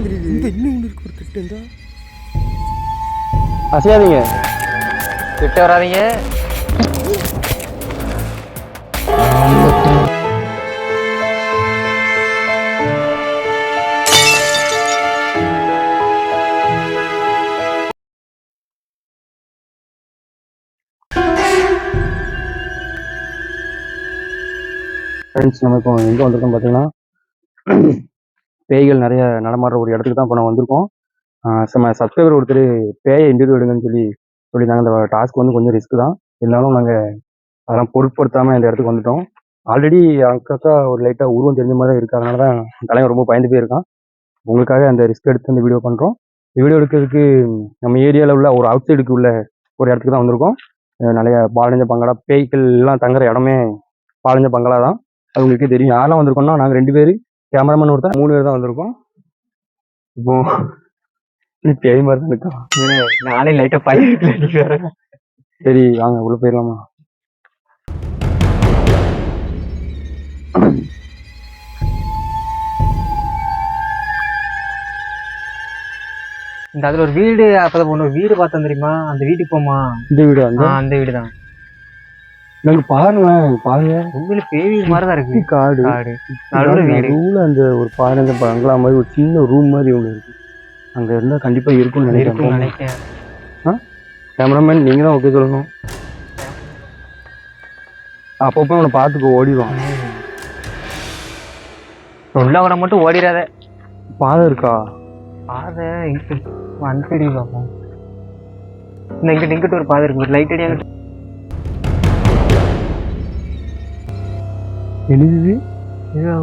தான் தெரியுது இந்த இன்னும் ஒன்று இருக்கு ஒரு திட்டம் இருந்தா அசையாதீங்க. கிட்ட வராதீங்க. ஃப்ரெண்ட்ஸ் இப்போ எங்கே வந்திருக்கோம் பார்த்தீங்கன்னா பேய்கள் நிறைய நடமாடுற ஒரு இடத்துக்கு தான் இப்போ நான் வந்திருக்கோம். சம நம்ம சப்ஸ்கிரைபர் ஒருத்தர் பேயை இன்டர்வியூ எடுங்கன்னு சொல்லி சொல்லியிருந்தாங்க. அந்த டாஸ்க் வந்து கொஞ்சம் ரிஸ்க் தான். இருந்தாலும் நாங்கள் அதெல்லாம் பொருட்படுத்தாமல் இந்த இடத்துக்கு வந்துட்டோம். ஆல்ரெடி அக்கா ஒரு லைட்டாக உருவம் தெரிஞ்ச மாதிரி தான் இருக்கு அதனால தான் தலைவன் ரொம்ப பயந்து போயிருக்கான். உங்களுக்காக அந்த ரிஸ்க் எடுத்து அந்த வீடியோ பண்ணுறோம் இந்த வீடியோ எடுக்கிறதுக்கு நம்ம ஏரியாவில் உள்ள ஒரு அவுட் சைடுக்கு உள்ள ஒரு இடத்துக்கு தான் வந்திருக்கோம். நிறைய பாலஞ்ச பங்களா பேய்கள் எல்லாம் தங்குற இடமே பாலஞ்ச பங்களா தான். அது உங்களுக்கே தெரியும். யாரெல்லாம் வந்திருக்கோம்னா நாங்கள் ரெண்டு பேர். கேமராமேன் ஒருத்தன் மூணு பேர் தான் வந்திருக்கோம். இப்போ பேய் மாதிரி தான் இருக்கா நானே லைட்டா பையன் சரி வாங்க உள்ள போயிடலாமா? இந்த அதுல ஒரு வீடு அப்பதான் ஒண்ணு வீடு பார்த்தோம் தெரியுமா? அந்த வீட்டுக்கு போமா இந்த வீடு வந்து அந்த வீடு தான் நாங்க பாருங்களேன் பாருங்க. உண்மையில பேய் வீடு மாதிரி தான் இருக்கு காடு. காடு. நடுவுல வீடு. நடுவுல அந்த ஒரு பதினஞ்சு பங்களா மாதிரி ஒரு சின்ன ரூம் மாதிரி ஒன்று இருக்கு. அங்க இருந்தா கண்டிப்பா இருக்கும்னு நினைக்கிறேன். நினைக்கிறேன். கேமராமேன் நீங்க தான் ஓகே சொல்லணும். அப்பப்போ உன்னை பார்த்துக்கோ ஓடிடுவான். உள்ள வர மட்டும் ஓடிடாத. பாதை இருக்கா? பாதை இங்கிட்டு பார்ப்போம் இந்த இங்கிட்ட இங்கிட்ட ஒரு பாதை இருக்கு. லைட் அடியா எழுதுது ஏதோ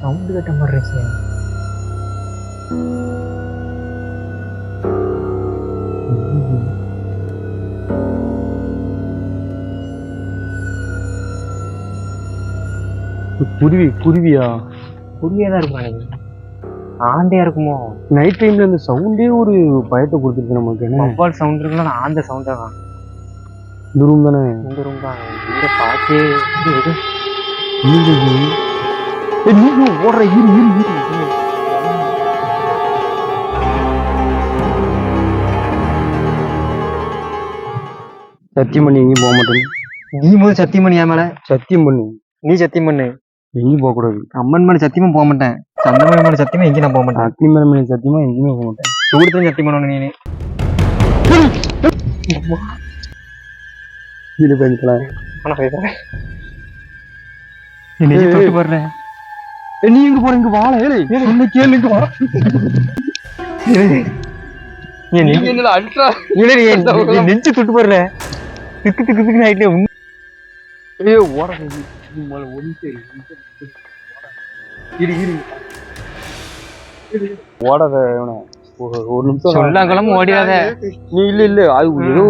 சவுண்டு கட்ட மாதிரி இருந்துச்சு குருவி குருவியா? புரியா தான் இருக்கும் எனக்கு ஆந்தையா இருக்குமோ? நைட் டைம்ல இந்த சவுண்டே ஒரு பயத்தை கொடுத்துருக்கு நமக்கு வவ்வால் சவுண்ட் இருக்குல்ல ஆந்த சவுண்டா தான். இந்த ரூம் தானே? இந்த ரூம் தான். வீட பார்த்து நீங்க நீங்க ஓடுற இரு இரு இரு சத்தியம் பண்ணி எங்கேயும் போக மாட்டேன். நீ முதல் சத்தியம் பண்ணி மேல? சத்தியம் பண்ணு நீ சத்தியம் பண்ணு எங்கேயும் போக கூடாது. அம்மன் மேல சத்தியமா போக மாட்டேன். சந்தமன் மேல சத்தியமா எங்கேயும் நான் போக மாட்டேன். அக்னி மேல மேல சத்தியமா எங்கேயுமே போக மாட்டேன். சூடுதான் சத்தியம் பண்ணணும் நீ கீழே போயிருக்கலாம் நீ தொட்டு நீ எங்க போற? இங்க வாழ ஏழை சொன்ன கேளு இங்க வா. என்னடா அல்ட்ரா? நெஞ்சு தொட்டு போடுற? திக்கு திக்கு திக்கு ஆயிட்டே ஏய் ஓட மேல ஒன்று இரு இரு. ஓடாத இவனை. ஒரு ஒரு நிமிஷம் சொல்லாங்களாம ஓடிடாத. நீ இல்ல இல்ல. அது ஏதோ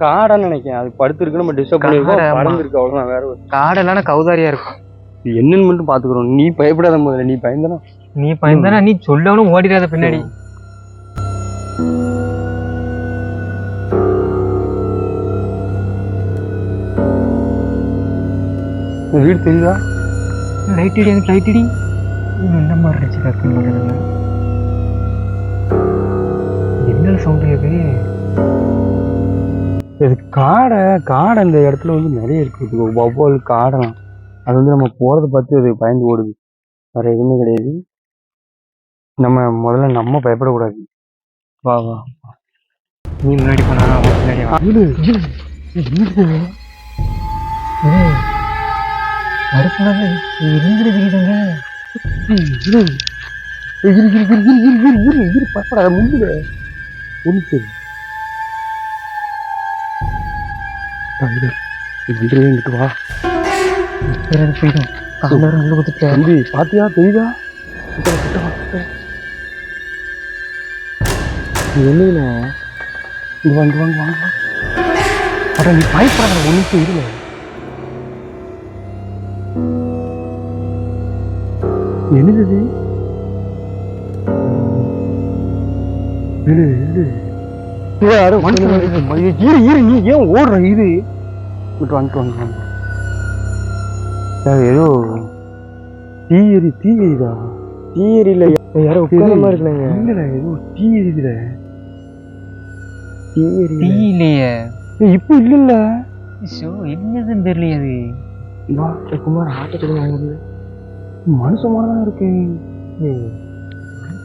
காடான்னு நினைக்கிறேன். அது படுத்திருக்கு நம்ம டிஸ்டர்ப் பண்ணிருக்கோம். காடா. பறந்துருக்கு அவ்வளவுதான் வேற ஒரு காடெல்லாம் கௌதாரியா இருக்கும். என்னன்னு மட்டும் பாத்துக்கிறோம் நீ பயப்படாத முதல்ல நீ பயந்தனா? நீ பயந்தானா நீ சொல்லவனும் ஓடிடாத பின்னாடி. வீடு தெரியுதா? லைட் அடி எனக்கு லைட் அடி. என்ன மாதிரி இருந்துச்சு. என்ன சவுண்ட் இது? இது காடை காடை இந்த இடத்துல வந்து நிறைய இருக்குது ஒவ்வொரு காடெல்லாம் அது வந்து நம்ம போகிறத பார்த்து அது பயந்து ஓடுது. வேற எதுவுமே கிடையாது. நம்ம முதல்ல நம்ம பயப்படக்கூடாது. வா வா. நீ முன்னாடி போனா முன்னாடி பின்னாடி வா. இரு, இரு. இரு. இரு. இரு இரு. இரு, இரு, இரு, இரு, இரு, இரு, இரு, இரு, வந்துடும் இங்கிட்டு வா. போயிடும் அங்கே கொடுத்துட்டேன் தம்பி தெரியுதா? என்னங்கண்ணா இது வாங்க வாங்க வாங்க அட நீ பயப்படாத ஒன்றுக்கு இல்லை என்னது இது? இரு என்னதுன்னு தெரியலையே அது. குமார் ஆட்டத்தில் மனுஷமாக தான் இருக்கு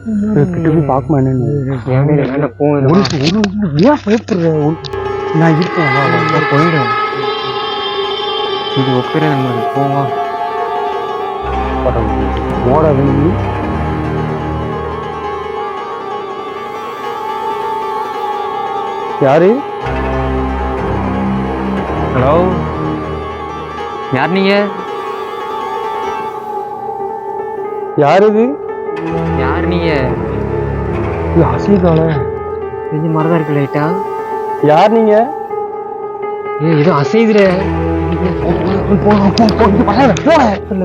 கிட்ட போய் ஏன் பயப்படுற? நான் இருக்கேன். போயிடும் இது ஒப்புறது நம்மளுக்கு போவா? ஓட வேண்டி. யாரு? ஹலோ? யார் நீங்க? யாரு இது? யார் நீங்க இது செஞ்ச மாதிரி தான் இருக்கு லைட்டா யார் நீங்க? ஏ ஏதோ அசைதுல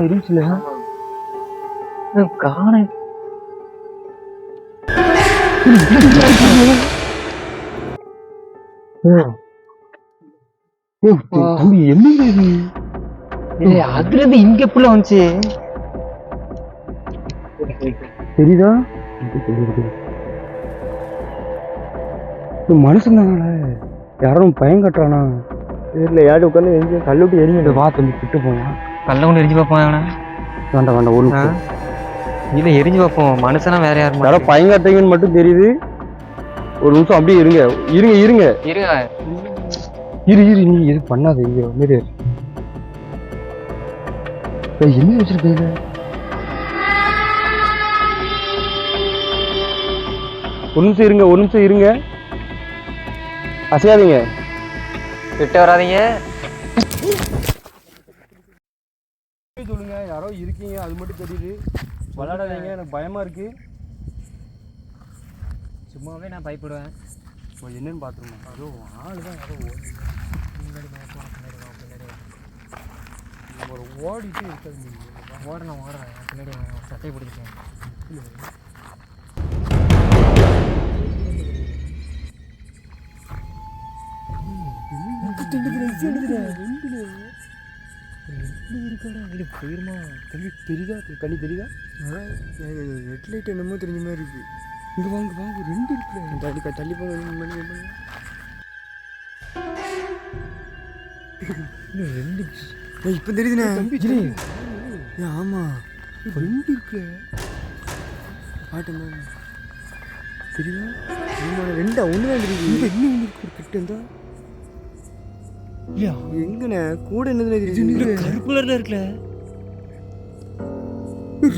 இருந்துச்சுல காண தம்பி என்னங்க இது? அதுல இருந்து இங்க எப்படில வந்துச்சு. தெரியுதா? இது மனுஷன் தானே யாரும் பயம் கட்டுறானா? தெரியல யாரும் உட்காந்து எங்க கல்லுட்டு எரிங்க வா தம்பி கிட்ட போலாம். கல்ல கொண்டு எரிஞ்சு பார்ப்போம் அவனை வேண்டாம் வேண்டாம் ஒரு நிமிஷம். இல்ல எரிஞ்சு பார்ப்போம். மனுஷனா வேற யாரும் யாரோ பயம் கட்டுறீங்கன்னு மட்டும் தெரியுது. ஒரு நிமிஷம் அப்படியே இருங்க. இருங்க இருங்க. இருங்க. இரு இரு நீ எது பண்ணாத இங்க மாரி என்ன வச்சிருக்கீங்க ஒரு நிமிஷம் இருங்க ஒரு நிமிஷம் இருங்க. அசையாதீங்க. கிட்ட வராதீங்க. சொல்லுங்க யாரோ இருக்கீங்க அது மட்டும் தெரியுது. விளையாடாதீங்க எனக்கு பயமா இருக்கு. சும்மாவே நான் பயப்படுவேன். இப்போ என்னன்னு பாத்துருமா அதோ ஆளு தான் யாரோ ஓடி ஒரு ஓடிட்டு இருக்காது ஓடுறேன். ஓடுறேன் பின்னாடி. சட்டையை பிடிச்சிட்டேன். இது போயிருமா தம்பி தெரியுதா கண்ணி தெரியுதா ரெட் லைட் என்னமோ தெரிஞ்ச மாதிரி இருக்கு இங்க வாங்க வாங்க ரெண்டு இருக்கு தள்ளி தள்ளி போங்க ரெண்டு இப்போ இப்ப தெரியுதுண்ணே தம்பி இரு. ஆமா ரெண்டு இருக்கு பாட்டு தெரியுமா ரெண்டா ஒன்று தான் தெரியுது இன்னும் ஒண்ணு இருக்கு ஒரு கிட்ட இருந்தா எங்கண்ணே? கூட என்னதுல தெரியுது கருப்பு கலர்ல இருக்குல்ல?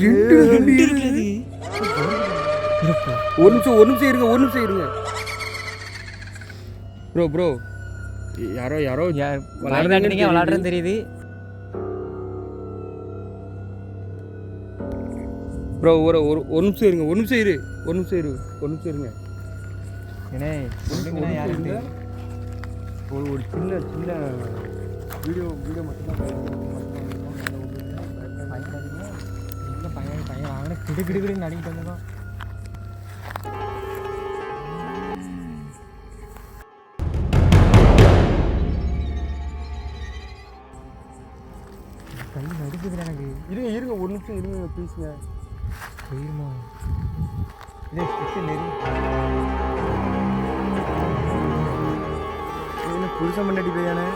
ரெண்டு ரெண்டு ஒரு நிமிஷம் ஒரு நிமிஷம் இருங்க ஒரு நிமிஷம் இருங்க. ப்ரோ ப்ரோ யாரோ யாரோ யார் விளையாடுறீங்க விளையாடுறேன்னு தெரியுது. ப்ரோ ஒரு ஒரு ஒரு நிமிஷம் இருங்க ஒரு நிமிஷம் இரு. ஒரு நிமிஷம் இரு ஒரு நிமிஷம் இருங்க. ஒரு ஒரு சின்ன சின்ன வீடியோ வீடியோ மட்டும்தான் பயப்படாதீங்க எங்க பையன்? பையன் வாங்கின கிடு கிடு கிடுன்னு நடிக்கிட்டு வந்ததான் கை நடுக்குதுல எனக்கு. இருங்க இருங்க. ஒரு நிமிஷம் இருங்க ப்ளீஸ்ங்க போயிருமா? இதே நெறி புதுசாக மண்டாடி பையானே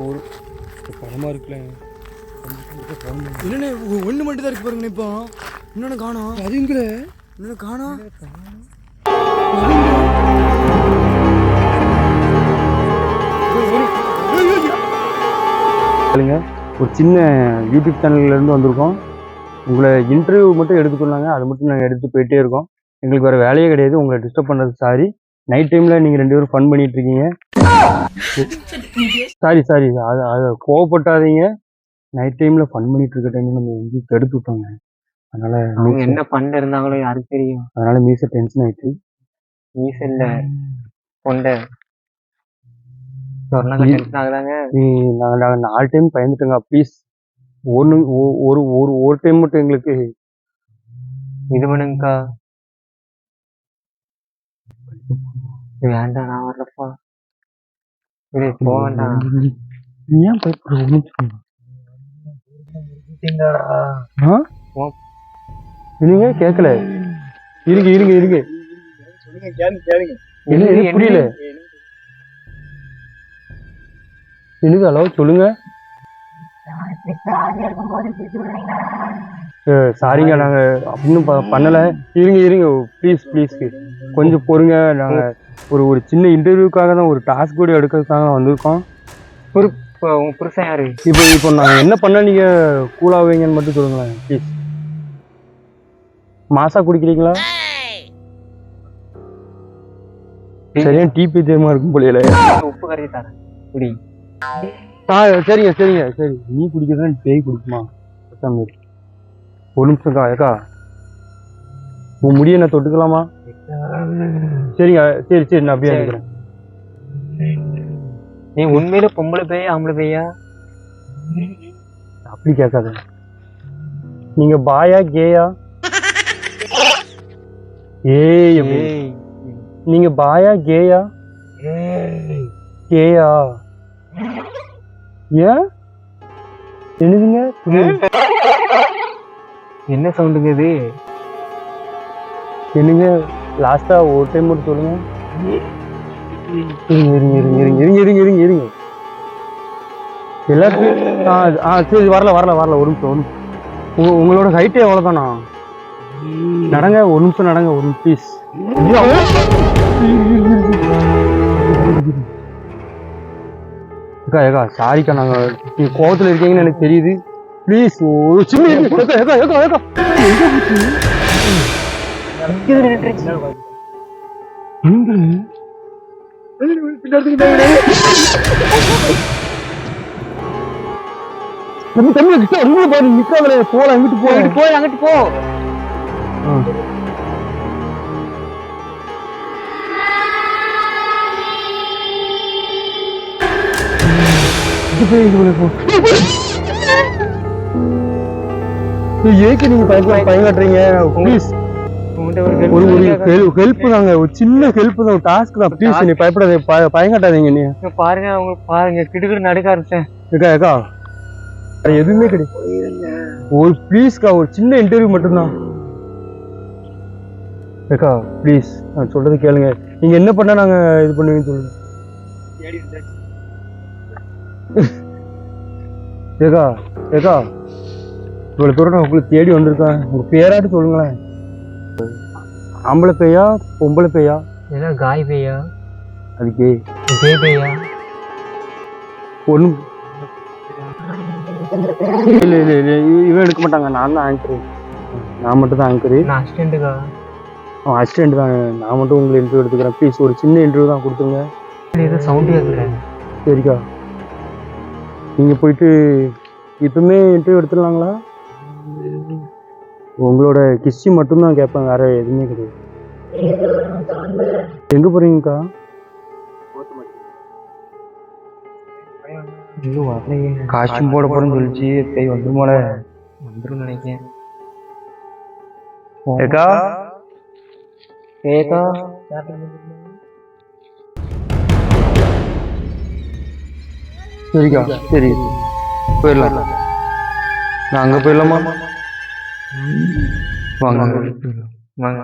ஒரு பணமாக இருக்குல்ல என்னண்ணே ஒன்று மட்டும் தான் இருக்கு பாருங்கண்ணே இப்போ. இன்னொன்று காணோம். அதுங்களே இன்னொன்று காணோம். சொல்லுங்க. ஒரு சின்ன யூடியூப் சேனல்ல இருந்து வந்திருக்கோம். உங்களை இன்டர்வியூ மட்டும் எடுக்க சொன்னாங்க அதை மட்டும் நாங்கள் எடுத்து போயிட்டே இருக்கோம். எங்களுக்கு வேற வேலையே கிடையாது. உங்களை டிஸ்டர்ப் பண்ணுறது சாரி நைட் டைம்ல நீங்க ரெண்டு பேரும் ஃபன் பண்ணிட்டு இருக்கீங்க. சாரி சாரி அது அது கோவப்பட்டாதீங்க. நைட் டைம்ல ஃபன் பண்ணிட்டு இருக்க டைம்ல நம்ம வந்து கெடுத்து விட்டோங்க. அதனால அவங்க மீச- என்ன பண்ண இருந்தாங்களோ யாருக்கு தெரியும்? அதனால மீச டென்ஷன் ஆயிடுச்சு ஈசல்ல கொண்ட சொன்னா டென்ஷன் ஆகுதாங்க நீ நாங்கள் நாங்கள் நாலு டைம் பயந்துட்டோங்க. ப்ளீஸ் ஒன்று ஒரு ஒரு ஒரு டைம் மட்டும் எங்களுக்கு இது பண்ணுங்கக்கா. வேண்டாம் நான் வரலப்பா இரு போக வேண்டாம். ஏன். என்னங்க கேட்கல இருங்க இருங்க இருங்க. என்ன என்னது, எனக்கு புரியல. என்னது ஹலோ சொல்லுங்க. சாரிங்க நாங்க இன்னும் பண்ணல. இருங்க இருங்க ப்ளீஸ் ப்ளீஸ் கொஞ்சம் பொறுங்க. நாங்க ஒரு ஒரு சின்ன இன்டர்வியூக்காக தான் ஒரு டாஸ்க் கூட எடுக்கிறதுக்காக வந்திருக்கோம். புரு இப்போ உங்க புருஷன் யாரு? இப்போ இப்போ நாங்க என்ன பண்ணா நீங்க கூலாவீங்கன்னு மட்டும் சொல்லுங்களேன் ப்ளீஸ் மாசா குடிக்கிறீங்களா? சரியா டீ பீத்தியமா இருக்கும் போலையில உப்பு கறி தரேன். குடி. ஆ சரிங்க சரிங்க சரி. நீ குடிக்கிறதா பேய் குடிக்குமா இரு. ஒரு நிமிஷம்க்கா ஏக்கா உன் முடிய நான் தொட்டுக்கலாமா? சரிங்க சரி சரி நான் அப்படியே சரி. எடுக்கிறேன் நீ உண்மையில பொம்பளை பேயா ஆம்பளை பேயா? அப்படி கேட்காத. நீங்க பாயா கேயா. ஏய் நீங்க பாயா கேயா? கேயா? ஏன்? எழுதுங்க என்ன சவுண்டுங்க இது? என்னங்க? லாஸ்டா ஒரு டைம் மட்டும் சொல்லுங்க. இருங்க இருங்க இருங்க இருங்க இருங்க இருங்க இருங்க எல்லாத்துக்கும் ஆ ஆ சரி வரல வரல வரல ஒரு நிமிஷம் ஒரு உங்களோட ஹைட்டே எவ்வளோதானா நடங்க ஒரு நிமிஷம் நடங்க ஒரு பீஸ் ஏக்கா ஏக்கா சாரிக்கா நாங்க நீங்க கோவத்துல இருக்கீங்கன்னு எனக்கு தெரியுது. ப்ளீஸ் ஒரு சின்ன ஏக்கா ஏக்கா ஏக்கா ஏக்கா தம்பி கிட்ட வந்து பாரு நிக்காதல போலாம் எங்கிட்டு போலாம் போய் அங்கிட்டு போ. ஏக்கு நீங்க பயப்பட பயங்காட்டுறீங்க. ப்ளீஸ் ஒரு ஒரு ஹெல்ப் தாங்க. ஒரு சின்ன ஹெல்ப் தான் ஒரு டாஸ்க் தான். ப்ளீஸ் நீ பயப்படாத. பய- பயங்காட்டாதீங்க நீ. பாருங்க அவங்க பாருங்க. கிடுக்கிடு நடக்க ஆரம்பிச்சேன். ஏக்கா ஏக்கா எதுவுமே கிடையாது ஒரு ப்ளீஸ்க்கா ஒரு சின்ன இன்டர்வியூ மட்டும்தான். ஏக்கா ப்ளீஸ் நான் சொல்றது கேளுங்க. நீங்க என்ன பண்ணா நாங்க இது பண்ணுவீங்கன்னு சொல்லுங்க. ஏக்கா ஏக்கா இவ்வளவு தூரம் நான் உங்களை தேடி வந்திருக்கேன். உங்க பேராட்டு சொல்லுங்களேன். ஆம்பளை பேயா பொம்பளை பேயா ஏதோ காய் பேயா அதுக்கு ஜே பேயா ஒன்றும் இல்லை இல்லை இல்லை இவ- இவன் எடுக்க மாட்டாங்க. நான் தான் ஆங்கரு நான் மட்டும் தான் ஆங்கரு நான் அசிஸ்டண்ட்டுக்கா அவன் அசிஸ்டன்ட் தான். நான் மட்டும் உங்களை இன்டர்வியூ எடுத்துக்கிறேன். ப்ளீஸ் ஒரு சின்ன இன்டர்வியூ தான் கொடுத்துருங்க. ஏதோ சவுண்ட் கேட்குறேன் சரிக்கா. நீங்கள் போயிட்டு இப்பவுமே இன்டர்வியூ எடுத்துடலாங்களா? உங்களோட கிஸ்டி மட்டும்தான் கேட்பேன் வேற எதுவுமே கிடையாது. எங்கே போகிறீங்கக்கா இன்னும் வரலையே. காஸ்டியூம் போட போகிறேன்னு சொல்லிச்சு பேய் வந்துருமோல வந்துரும் நினைக்கிறேன். ஏக்கா? ஏதா சரிக்கா சரி. போயிடலாம். நான் அங்கே போயிடலாமா? வாங்க. வாங்க